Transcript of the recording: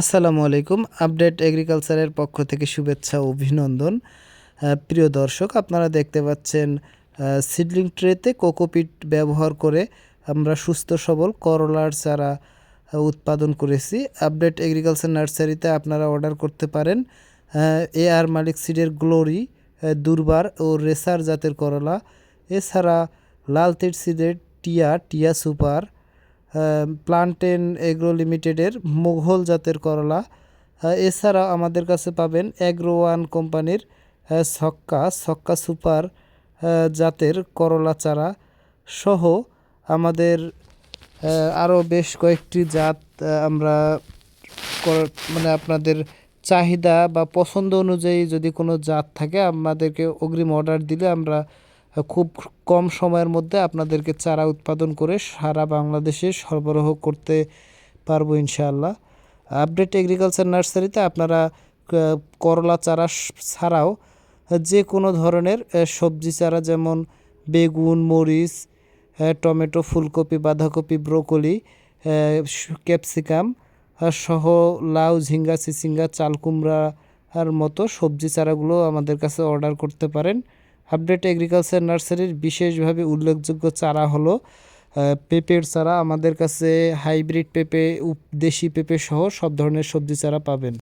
আসসালামু আলাইকুম। আপডেট এগ্রিকালচারের পক্ষ থেকে শুভেচ্ছা ও অভিনন্দন। প্রিয় দর্শক, আপনারা দেখতে পাচ্ছেন সিডলিং ট্রেতে কোকোপিট ব্যবহার করে আমরা সুস্থ, সবল করলার চারা উৎপাদন করেছি। আপডেট এগ্রিকালচার নার্সারিতে আপনারা অর্ডার করতে পারেন। এ আর মালিক সিডের গ্লোরি দুর্বার ও রেসার জাতের করলা। এছাড়া লাল তির সিডের টিয়া টিয়া সুপার প্লান্টেন এগ্রো লিমিটেডের মুঘল জাতের করলা। এছাড়া আমাদের কাছে পাবেন অ্যাগ্রো ওয়ান কোম্পানির ছক্কা ছক্কা সুপার জাতের করলা চারা সহ আমাদের আরও বেশ কয়েকটি জাত আমরা মানে আপনাদের চাহিদা বা পছন্দ অনুযায়ী যদি কোনো জাত থাকে, আমাদেরকে অগ্রিম অর্ডার দিলে আমরা খুব কম সময়ের মধ্যে আপনাদেরকে চারা উৎপাদন করে সারা বাংলাদেশে সরবরাহ করতে পারব ইনশাআল্লাহ। আপডেট এগ্রিকালচার নার্সারিতে আপনারা করলা চারা ছাড়াও যে কোনো ধরনের সবজি চারা যেমন বেগুন, মরিচ টমেটো, ফুলকপি, বাঁধাকপি, ব্রোকলি ক্যাপসিকাম সহ লাউ, ঝিঙ্গা চিচিঙ্গা চাল কুমড়া আর মতো সবজি চারাগুলো আমাদের কাছে অর্ডার করতে পারেন। আপডেট এগ্রিকালচার নার্সারির বিশেষভাবে উল্লেখযোগ্য চারা হলো পেঁপের চারা। আমাদের কাছে হাইব্রিড পেঁপে দেশি পেঁপে সহ সব ধরনের সবজি চারা পাবেন।